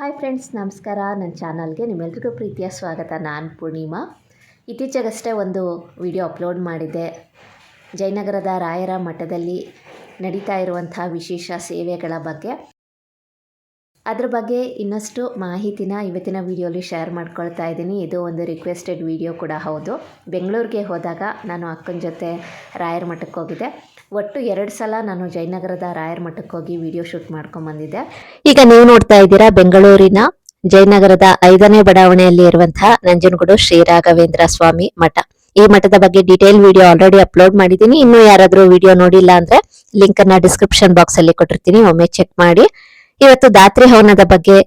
Hi friends ನಮಸ್ಕಾರ. ನನ್ನ ಚಾನಲ್ಗೆ ನಿಮ್ಮೆಲ್ರಿಗೂ ಪ್ರೀತಿಯ ಸ್ವಾಗತ. ನಾನು ಪೂರ್ಣಿಮಾ. ಇತ್ತೀಚೆಗಷ್ಟೇ ಒಂದು ವಿಡಿಯೋ ಅಪ್ಲೋಡ್ ಮಾಡಿದ್ದೆ. ಜಯನಗರದ ರಾಯರ ಮಠದಲ್ಲಿ ನಡೀತಾ ಇರುವಂಥ ವಿಶೇಷ ಸೇವೆಗಳ ಬಗ್ಗೆ. ಅದ್ರ ಬಗ್ಗೆ ಇನ್ನಷ್ಟು ಮಾಹಿತಿನ ಇವತ್ತಿನ ವಿಡಿಯೋಲಿ ಶೇರ್ ಮಾಡ್ಕೊಳ್ತಾ ಇದ್ದೀನಿ. ಇದು ಒಂದು ರಿಕ್ವೆಸ್ಟೆಡ್ ವಿಡಿಯೋ ಕೂಡ ಹೌದು. ಬೆಂಗಳೂರಿಗೆ ಹೋದಾಗ ನಾನು ಅಕ್ಕನ ಜೊತೆ ರಾಯರ ಮಠಕ್ಕೆ ಹೋಗಿದ್ದೆ. ಒಟ್ಟು ಎರಡು ಸಲ ನಾನು ಜಯನಗರದ ರಾಯರ್ ಮಠಕ್ಕೆ ಹೋಗಿ ವಿಡಿಯೋ ಶೂಟ್ ಮಾಡ್ಕೊಂಬಂದಿದ್ದೆ. ಈಗ ನೀವು ನೋಡ್ತಾ ಇದ್ದೀರಾ ಬೆಂಗಳೂರಿನ ಜಯನಗರದ ಐದನೇ ಬಡಾವಣೆಯಲ್ಲಿ ಇರುವಂತಹ ನಂಜನಗೂಡು ಶ್ರೀ ರಾಘವೇಂದ್ರ ಸ್ವಾಮಿ ಮಠ. ಈ ಮಠದ ಬಗ್ಗೆ ಡೀಟೇಲ್ ವಿಡಿಯೋ ಆಲ್ರೆಡಿ ಅಪ್ಲೋಡ್ ಮಾಡಿದ್ದೀನಿ. ಇನ್ನು ಯಾರಾದರೂ ವಿಡಿಯೋ ನೋಡಿಲ್ಲ ಅಂದ್ರೆ ಲಿಂಕ್ ಡಿಸ್ಕ್ರಿಪ್ಷನ್ ಬಾಕ್ಸ್ ಅಲ್ಲಿ ಕೊಟ್ಟಿರ್ತೀನಿ. ಒಮ್ಮೆ ಚೆಕ್ ಮಾಡಿ. ಇವತ್ತು ದಾತ್ರಿ ಹವನದ ಬಗ್ಗೆ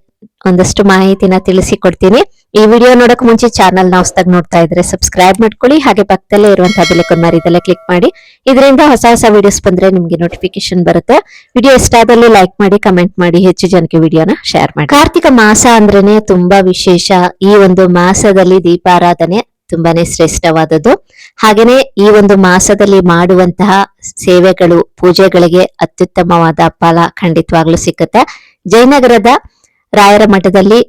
ಒಂದಷ್ಟು ಮಾಹಿತಿನ ತಿಳಿಸಿಕೊಡ್ತೀನಿ. ಈ ವಿಡಿಯೋ ನೋಡಕ್ ಮುಂಚೆ ಚಾನಲ್ನ ಹೊಸದಾಗಿ ನೋಡ್ತಾ ಇದ್ರೆ ಸಬ್ಸ್ಕ್ರೈಬ್ ಮಾಡ್ಕೊಳ್ಳಿ. ಹಾಗೆ ಪಕ್ಕದಲ್ಲೇ ಇರುವಂತಹ ಬೆಲೆಕೊಂಡ್ ಮರಿದಲ್ಲೇ ಕ್ಲಿಕ್ ಮಾಡಿ. ಇದರಿಂದ ಹೊಸ ಹೊಸ ವಿಡಿಯೋಸ್ ಬಂದ್ರೆ ನಿಮ್ಗೆ ನೋಟಿಫಿಕೇಶನ್ ಬರುತ್ತೆ. ವಿಡಿಯೋ ಇಷ್ಟ ಆದಲ್ಲಿ ಲೈಕ್ ಮಾಡಿ, ಕಮೆಂಟ್ ಮಾಡಿ, ಹೆಚ್ಚು ಜನಕ್ಕೆ ವಿಡಿಯೋನ ಶೇರ್ ಮಾಡಿ. ಕಾರ್ತಿಕ ಮಾಸ ಅಂದ್ರೇನೆ ತುಂಬಾ ವಿಶೇಷ. ಈ ಒಂದು ಮಾಸದಲ್ಲಿ ದೀಪಾರಾಧನೆ ತುಂಬಾನೇ ಶ್ರೇಷ್ಠವಾದದ್ದು. ಹಾಗೇನೆ ಈ ಒಂದು ಮಾಸದಲ್ಲಿ ಮಾಡುವಂತಹ ಸೇವೆಗಳು, ಪೂಜೆಗಳಿಗೆ ಅತ್ಯುತ್ತಮವಾದ ಫಲ ಖಂಡಿತವಾಗ್ಲೂ ಸಿಕ್ಕುತ್ತೆ. ಜಯನಗರದ ರಾಯರ ಮಠದಲ್ಲಿ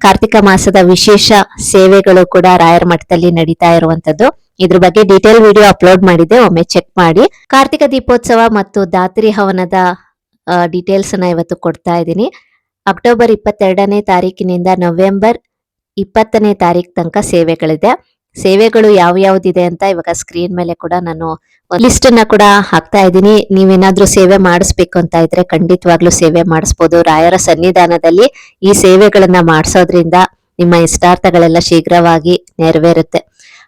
ಕಾರ್ತಿಕ ಮಾಸದ ವಿಶೇಷ ಸೇವೆಗಳು ಕೂಡ ರಾಯರ ಮಠದಲ್ಲಿ ನಡೀತಾ ಇರುವಂತದ್ದು. ಇದ್ರ ಬಗ್ಗೆ ಡೀಟೇಲ್ ವಿಡಿಯೋ ಅಪ್ಲೋಡ್ ಮಾಡಿದೆ, ಒಮ್ಮೆ ಚೆಕ್ ಮಾಡಿ. ಕಾರ್ತಿಕ ದೀಪೋತ್ಸವ ಮತ್ತು ದಾತ್ರಿ ಹವನದ ಡೀಟೇಲ್ಸ್ ಅನ್ನ ಇವತ್ತು ಕೊಡ್ತಾ ಇದ್ದೀನಿ. ಅಕ್ಟೋಬರ್ ಇಪ್ಪತ್ತೆರಡನೇ ತಾರೀಕಿನಿಂದ ನವೆಂಬರ್ ಇಪ್ಪತ್ತನೇ ತಾರೀಕು ತನಕ ಸೇವೆಗಳಿದೆ. ಸೇವೆಗಳು ಯಾವ ಯಾವ್ದಿದೆ ಅಂತ ಇವಾಗ ಸ್ಕ್ರೀನ್ ಮೇಲೆ ಕೂಡ ನಾನು ಲಿಸ್ಟ್ ಅನ್ನ ಕೂಡ ಹಾಕ್ತಾ ಇದ್ದೀನಿ. ನೀವೇನಾದ್ರೂ ಸೇವೆ ಮಾಡಿಸ್ಬೇಕು ಅಂತ ಇದ್ರೆ ಖಂಡಿತವಾಗ್ಲೂ ಸೇವೆ ಮಾಡಿಸ್ಬೋದು. ರಾಯರ ಸನ್ನಿಧಾನದಲ್ಲಿ ಈ ಸೇವೆಗಳನ್ನ ಮಾಡಿಸೋದ್ರಿಂದ ನಿಮ್ಮ ಇಷ್ಟಾರ್ಥಗಳೆಲ್ಲ ಶೀಘ್ರವಾಗಿ ನೆರವೇರುತ್ತೆ.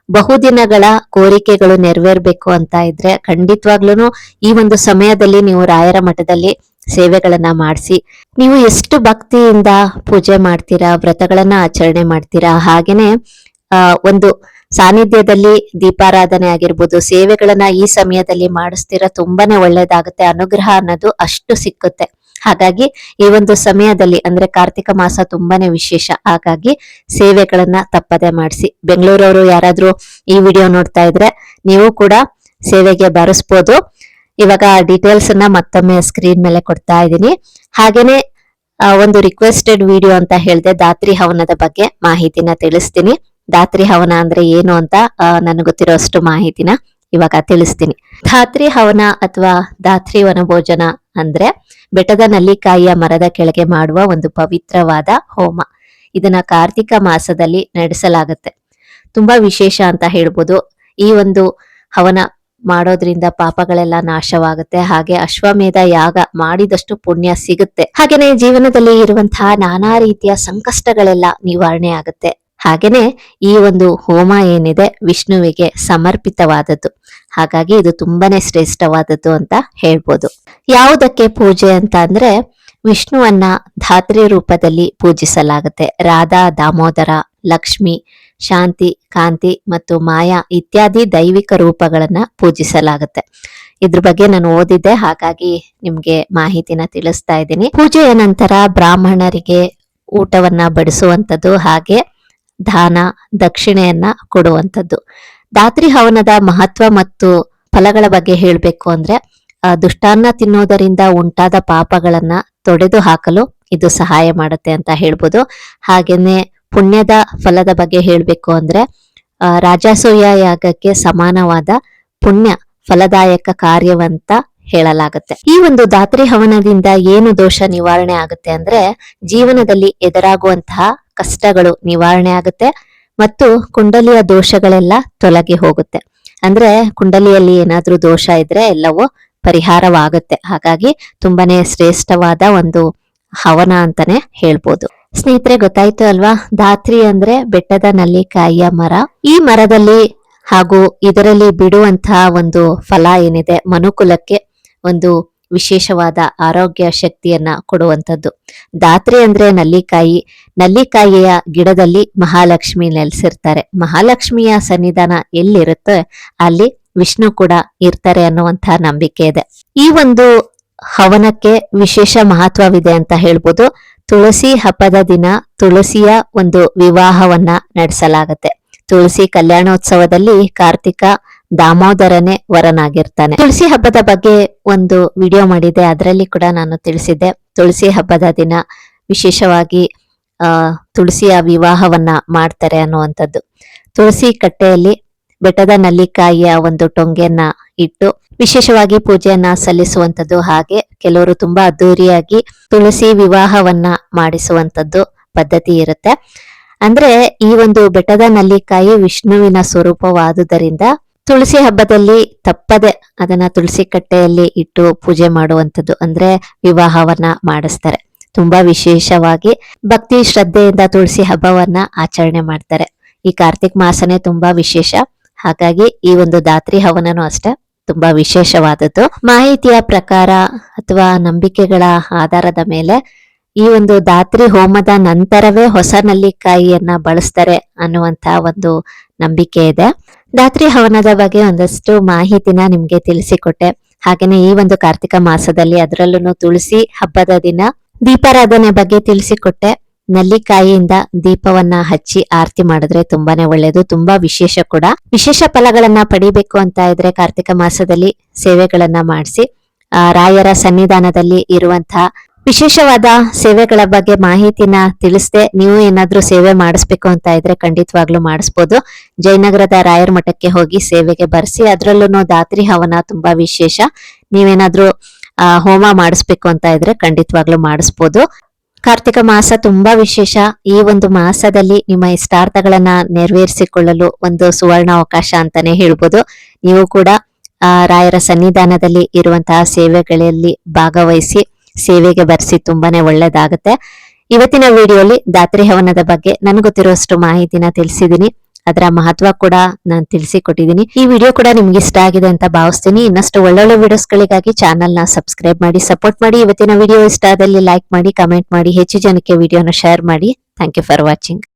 ಬಹುದಿನಗಳ ಕೋರಿಕೆಗಳು ನೆರವೇರ್ಬೇಕು ಅಂತ ಇದ್ರೆ ಖಂಡಿತವಾಗ್ಲೂ ಈ ಒಂದು ಸಮಯದಲ್ಲಿ ನೀವು ರಾಯರ ಮಠದಲ್ಲಿ ಸೇವೆಗಳನ್ನ ಮಾಡಿಸಿ. ನೀವು ಎಷ್ಟು ಭಕ್ತಿಯಿಂದ ಪೂಜೆ ಮಾಡ್ತೀರಾ, ವ್ರತಗಳನ್ನ ಆಚರಣೆ ಮಾಡ್ತೀರಾ, ಹಾಗೇನೆ ಒಂದು ಸಾನ್ನಿಧ್ಯದಲ್ಲಿ ದೀಪಾರಾಧನೆ ಆಗಿರ್ಬೋದು, ಸೇವೆಗಳನ್ನ ಈ ಸಮಯದಲ್ಲಿ ಮಾಡಿಸ್ತಿರ ತುಂಬಾನೇ ಒಳ್ಳೇದಾಗುತ್ತೆ. ಅನುಗ್ರಹ ಅನ್ನೋದು ಅಷ್ಟು ಸಿಕ್ಕುತ್ತೆ. ಹಾಗಾಗಿ ಈ ಒಂದು ಸಮಯದಲ್ಲಿ ಅಂದ್ರೆ ಕಾರ್ತಿಕ ಮಾಸ ತುಂಬಾನೇ ವಿಶೇಷ. ಹಾಗಾಗಿ ಸೇವೆಗಳನ್ನ ತಪ್ಪದೆ ಮಾಡಿಸಿ. ಬೆಂಗಳೂರವರು ಯಾರಾದ್ರೂ ಈ ವಿಡಿಯೋ ನೋಡ್ತಾ ಇದ್ರೆ ನೀವು ಕೂಡ ಸೇವೆಗೆ ಬರೆಸ್ಬೋದು. ಇವಾಗ ಡೀಟೇಲ್ಸ್ ಅನ್ನ ಮತ್ತೊಮ್ಮೆ ಸ್ಕ್ರೀನ್ ಮೇಲೆ ಕೊಡ್ತಾ ಇದ್ದೀನಿ. ಹಾಗೇನೆ ಒಂದು ರಿಕ್ವೆಸ್ಟೆಡ್ ವಿಡಿಯೋ ಅಂತ ಹೇಳಿದೆ ದಾತ್ರಿ ಹವನದ ಬಗ್ಗೆ ಮಾಹಿತಿನ ತಿಳಿಸ್ತೀನಿ. ದಾತ್ರಿ ಹವನ ಅಂದ್ರೆ ಏನು ಅಂತ ನನಗೆ ಗೊತ್ತಿರೋ ಅಷ್ಟು ಮಾಹಿತಿನ ಇವಾಗ ತಿಳಿಸ್ತೀನಿ. ಧಾತ್ರಿ ಹವನ ಅಥವಾ ಧಾತ್ರಿ ವನಭೋಜನ ಅಂದ್ರೆ ಬೆಟ್ಟದ ನಲ್ಲಿಕಾಯಿಯ ಮರದ ಕೆಳಗೆ ಮಾಡುವ ಒಂದು ಪವಿತ್ರವಾದ ಹೋಮ. ಇದನ್ನ ಕಾರ್ತಿಕ ಮಾಸದಲ್ಲಿ ನಡೆಸಲಾಗುತ್ತೆ. ತುಂಬಾ ವಿಶೇಷ ಅಂತ ಹೇಳ್ಬೋದು. ಈ ಒಂದು ಹವನ ಮಾಡೋದ್ರಿಂದ ಪಾಪಗಳೆಲ್ಲ ನಾಶವಾಗುತ್ತೆ. ಹಾಗೆ ಅಶ್ವಮೇಧ ಯಾಗ ಮಾಡಿದಷ್ಟು ಪುಣ್ಯ ಸಿಗುತ್ತೆ. ಹಾಗೇನೆ ಜೀವನದಲ್ಲಿ ಇರುವಂತಹ ನಾನಾ ರೀತಿಯ ಸಂಕಷ್ಟಗಳೆಲ್ಲ ನಿವಾರಣೆ ಆಗುತ್ತೆ. ಹಾಗೇನೆ ಈ ಒಂದು ಹೋಮ ಏನಿದೆ ವಿಷ್ಣುವಿಗೆ ಸಮರ್ಪಿತವಾದದ್ದು. ಹಾಗಾಗಿ ಇದು ತುಂಬಾನೇ ಶ್ರೇಷ್ಠವಾದದ್ದು ಅಂತ ಹೇಳ್ಬೋದು. ಯಾವುದಕ್ಕೆ ಪೂಜೆ ಅಂತ ಅಂದ್ರೆ ವಿಷ್ಣುವನ್ನ ಧಾತ್ರಿ ರೂಪದಲ್ಲಿ ಪೂಜಿಸಲಾಗುತ್ತೆ. ರಾಧಾ, ದಾಮೋದರ, ಲಕ್ಷ್ಮಿ, ಶಾಂತಿ, ಕಾಂತಿ ಮತ್ತು ಮಾಯಾ ಇತ್ಯಾದಿ ದೈವಿಕ ರೂಪಗಳನ್ನ ಪೂಜಿಸಲಾಗುತ್ತೆ. ಇದ್ರ ಬಗ್ಗೆ ನಾನು ಓದಿದ್ದೆ, ಹಾಗಾಗಿ ನಿಮ್ಗೆ ಮಾಹಿತಿನ ತಿಳಿಸ್ತಾ ಇದ್ದೀನಿ. ಪೂಜೆಯ ನಂತರ ಬ್ರಾಹ್ಮಣರಿಗೆ ಊಟವನ್ನ ಬಡಿಸುವಂಥದ್ದು ಹಾಗೆ ದಾನ, ದಕ್ಷಿಣೆಯನ್ನ ಕೊಡುವಂಥದ್ದು. ದಾತ್ರಿ ಹವನದ ಮಹತ್ವ ಮತ್ತು ಫಲಗಳ ಬಗ್ಗೆ ಹೇಳಬೇಕು ಅಂದ್ರೆ ದುಷ್ಟಾನ್ನ ತಿನ್ನೋದರಿಂದ ಉಂಟಾದ ಪಾಪಗಳನ್ನ ತೊಡೆದು ಹಾಕಲು ಇದು ಸಹಾಯ ಮಾಡುತ್ತೆ ಅಂತ ಹೇಳ್ಬೋದು. ಹಾಗೇನೆ ಪುಣ್ಯದ ಫಲದ ಬಗ್ಗೆ ಹೇಳಬೇಕು ಅಂದ್ರೆ ರಾಜಸೂಯ ಯಾಗಕ್ಕೆ ಸಮಾನವಾದ ಪುಣ್ಯ ಫಲದಾಯಕ ಕಾರ್ಯವಂತ ಹೇಳಲಾಗುತ್ತೆ. ಈ ಒಂದು ದಾತ್ರಿ ಹವನದಿಂದ ಏನು ದೋಷ ನಿವಾರಣೆ ಆಗುತ್ತೆ ಅಂದ್ರೆ, ಜೀವನದಲ್ಲಿ ಎದುರಾಗುವಂತಹ ಕಷ್ಟಗಳು ನಿವಾರಣೆ ಆಗುತ್ತೆ ಮತ್ತು ಕುಂಡಲಿಯ ದೋಷಗಳೆಲ್ಲ ತೊಲಗಿ ಹೋಗುತ್ತೆ. ಅಂದ್ರೆ ಕುಂಡಲಿಯಲ್ಲಿ ಏನಾದ್ರೂ ದೋಷ ಇದ್ರೆ ಎಲ್ಲವೂ ಪರಿಹಾರವಾಗುತ್ತೆ. ಹಾಗಾಗಿ ತುಂಬಾನೇ ಶ್ರೇಷ್ಠವಾದ ಒಂದು ಹವನ ಅಂತಾನೆ ಹೇಳ್ಬೋದು. ಸ್ನೇಹಿತರೆ, ಗೊತ್ತಾಯ್ತು ಅಲ್ವಾ? ಧಾತ್ರಿ ಅಂದ್ರೆ ಬೆಟ್ಟದ ನಲ್ಲಿಕಾಯಿಯ ಮರ. ಈ ಮರದಲ್ಲಿ ಹಾಗೂ ಇದರಲ್ಲಿ ಬಿಡುವಂತಹ ಒಂದು ಫಲ ಏನಿದೆ? ಮನುಕುಲಕ್ಕೆ ಒಂದು ವಿಶೇಷವಾದ ಆರೋಗ್ಯ ಶಕ್ತಿಯನ್ನ ಕೊಡುವಂಥದ್ದು. ದಾತ್ರಿ ಅಂದ್ರೆ ನಲ್ಲಿಕಾಯಿ. ನಲ್ಲಿಕಾಯಿಯ ಗಿಡದಲ್ಲಿ ಮಹಾಲಕ್ಷ್ಮಿ ನೆಲೆಸಿರ್ತಾರೆ. ಮಹಾಲಕ್ಷ್ಮಿಯ ಸನ್ನಿಧಾನ ಎಲ್ಲಿರುತ್ತೆ ಅಲ್ಲಿ ವಿಷ್ಣು ಕೂಡ ಇರ್ತಾರೆ ಅನ್ನುವಂತಹ ನಂಬಿಕೆ ಇದೆ. ಈ ಒಂದು ಹವನಕ್ಕೆ ವಿಶೇಷ ಮಹತ್ವವಿದೆ ಅಂತ ಹೇಳ್ಬೋದು. ತುಳಸಿ ಹಬ್ಬದ ದಿನ ತುಳಸಿಯ ಒಂದು ವಿವಾಹವನ್ನ ನಡೆಸಲಾಗತ್ತೆ. ತುಳಸಿ ಕಲ್ಯಾಣೋತ್ಸವದಲ್ಲಿ ಕಾರ್ತಿಕ ದಾಮೋದರನೇ ವರನಾಗಿರ್ತಾನೆ. ತುಳಸಿ ಹಬ್ಬದ ಬಗ್ಗೆ ಒಂದು ವಿಡಿಯೋ ಮಾಡಿದೆ, ಅದರಲ್ಲಿ ಕೂಡ ನಾನು ತಿಳಿಸಿದ್ದೆ. ತುಳಸಿ ಹಬ್ಬದ ದಿನ ವಿಶೇಷವಾಗಿ ತುಳಸಿಯ ವಿವಾಹವನ್ನ ಮಾಡ್ತಾರೆ ಅನ್ನುವಂಥದ್ದು. ತುಳಸಿ ಕಟ್ಟೆಯಲ್ಲಿ ಬೆಟ್ಟದ ನಲ್ಲಿಕಾಯಿಯ ಒಂದು ಟೊಂಗೆಯನ್ನ ಇಟ್ಟು ವಿಶೇಷವಾಗಿ ಪೂಜೆಯನ್ನ ಸಲ್ಲಿಸುವಂತದ್ದು ಹಾಗೆ ಕೆಲವರು ತುಂಬಾ ಅದ್ದೂರಿಯಾಗಿ ತುಳಸಿ ವಿವಾಹವನ್ನ ಮಾಡಿಸುವಂತದ್ದು ಪದ್ಧತಿ ಇರುತ್ತೆ. ಅಂದ್ರೆ ಈ ಒಂದು ಬೆಟ್ಟದ ನಲ್ಲಿಕಾಯಿ ವಿಷ್ಣುವಿನ ಸ್ವರೂಪವಾದುದರಿಂದ ತುಳಸಿ ಹಬ್ಬದಲ್ಲಿ ತಪ್ಪದೆ ಅದನ್ನ ತುಳಸಿ ಕಟ್ಟೆಯಲ್ಲಿ ಇಟ್ಟು ಪೂಜೆ ಮಾಡುವಂಥದ್ದು ಅಂದ್ರೆ ವಿವಾಹವನ್ನ ಮಾಡಿಸ್ತಾರೆ. ತುಂಬಾ ವಿಶೇಷವಾಗಿ ಭಕ್ತಿ ಶ್ರದ್ಧೆಯಿಂದ ತುಳಸಿ ಹಬ್ಬವನ್ನ ಆಚರಣೆ ಮಾಡ್ತಾರೆ. ಈ ಕಾರ್ತಿಕ್ ಮಾಸನೇ ತುಂಬಾ ವಿಶೇಷ. ಹಾಗಾಗಿ ಈ ಒಂದು ದಾತ್ರಿ ಹವನನು ಅಷ್ಟೇ ತುಂಬಾ ವಿಶೇಷವಾದದ್ದು. ಮಾಹಿತಿಯ ಪ್ರಕಾರ ಅಥವಾ ನಂಬಿಕೆಗಳ ಆಧಾರದ ಮೇಲೆ ಈ ಒಂದು ದಾತ್ರಿ ಹೋಮದ ನಂತರವೇ ಹೊಸ ನಲ್ಲಿಕಾಯಿಯನ್ನ ಬಳಸ್ತಾರೆ ಅನ್ನುವಂತ ಒಂದು ನಂಬಿಕೆ ಇದೆ. ದಾತ್ರಿ ಹವನದ ಬಗ್ಗೆ ಒಂದಷ್ಟು ಮಾಹಿತಿನ ನಿಮ್ಗೆ ತಿಳಿಸಿಕೊಟ್ಟೆ. ಹಾಗೇನೆ ಈ ಒಂದು ಕಾರ್ತಿಕ ಮಾಸದಲ್ಲಿ ಅದರಲ್ಲೂ ತುಳಸಿ ಹಬ್ಬದ ದಿನ ದೀಪಾರಾಧನೆ ಬಗ್ಗೆ ತಿಳಿಸಿಕೊಟ್ಟೆ. ನಲ್ಲಿಕಾಯಿಯಿಂದ ದೀಪವನ್ನ ಹಚ್ಚಿ ಆರತಿ ಮಾಡಿದ್ರೆ ತುಂಬಾನೇ ಒಳ್ಳೇದು, ತುಂಬಾ ವಿಶೇಷ ಕೂಡ. ವಿಶೇಷ ಫಲಗಳನ್ನ ಪಡಿಬೇಕು ಅಂತ ಇದ್ರೆ ಕಾರ್ತಿಕ ಮಾಸದಲ್ಲಿ ಸೇವೆಗಳನ್ನ ಮಾಡಿಸಿ ರಾಯರ ಸನ್ನಿಧಾನದಲ್ಲಿ ಇರುವಂತಹ ವಿಶೇಷವಾದ ಸೇವೆಗಳ ಬಗ್ಗೆ ಮಾಹಿತಿನ ತಿಳಿಸದೆ ನೀವು ಏನಾದ್ರೂ ಸೇವೆ ಮಾಡಿಸ್ಬೇಕು ಅಂತ ಇದ್ರೆ ಖಂಡಿತವಾಗ್ಲೂ ಮಾಡಿಸ್ಬೋದು. ಜಯನಗರದ ರಾಯರ ಮಠಕ್ಕೆ ಹೋಗಿ ಸೇವೆಗೆ ಬರೆಸಿ ಅದರಲ್ಲೂ ದಾತ್ರಿ ಹವನ ತುಂಬಾ ವಿಶೇಷ. ನೀವೇನಾದ್ರೂ ಹೋಮ ಮಾಡಿಸ್ಬೇಕು ಅಂತ ಇದ್ರೆ ಖಂಡಿತವಾಗ್ಲೂ ಮಾಡಿಸ್ಬೋದು. ಕಾರ್ತಿಕ ಮಾಸ ತುಂಬಾ ವಿಶೇಷ. ಈ ಒಂದು ಮಾಸದಲ್ಲಿ ನಿಮ್ಮ ಇಷ್ಟಾರ್ಥಗಳನ್ನ ನೆರವೇರಿಸಿಕೊಳ್ಳಲು ಒಂದು ಸುವರ್ಣ ಅವಕಾಶ ಅಂತಾನೆ ಹೇಳ್ಬೋದು. ನೀವು ಕೂಡ ರಾಯರ ಸನ್ನಿಧಾನದಲ್ಲಿ ಇರುವಂತಹ ಸೇವೆಗಳಲ್ಲಿ ಭಾಗವಹಿಸಿ ಸೇವೆಗೆ ಬರ್ಸಿ ತುಂಬಾನೇ ಒಳ್ಳೇದಾಗುತ್ತೆ. ಇವತ್ತಿನ ವಿಡಿಯೋಲಿ ದಾತ್ರಿ ಹವನದ ಬಗ್ಗೆ ನನಗೆ ಗೊತ್ತಿರೋಷ್ಟು ಮಾಹಿತಿನ ತಿಳಿಸಿದೀನಿ. ಅದರ ಮಹತ್ವ ಕೂಡ ನಾನು ತಿಳಿಸಿಕೊಟ್ಟಿದ್ದೀನಿ ಈ ವಿಡಿಯೋ ಕೂಡ ನಿಮ್ಗೆ ಇಷ್ಟ ಆಗಿದೆ ಅಂತ ಭಾವಿಸ್ತೀನಿ. ಇನ್ನಷ್ಟು ಒಳ್ಳೊಳ್ಳೆ ವಿಡಿಯೋಸ್ಗಳಿಗಾಗಿ ಚಾನಲ್ನ ಸಬ್ಸ್ಕ್ರೈಬ್ ಮಾಡಿ, ಸಪೋರ್ಟ್ ಮಾಡಿ. ಇವತ್ತಿನ ವಿಡಿಯೋ ಇಷ್ಟ ಆದಲ್ಲಿ ಲೈಕ್ ಮಾಡಿ, ಕಮೆಂಟ್ ಮಾಡಿ. ಹೆಚ್ಚು ಜನಕ್ಕೆ ವಿಡಿಯೋನ ಶೇರ್ ಮಾಡಿ. Thank you for watching.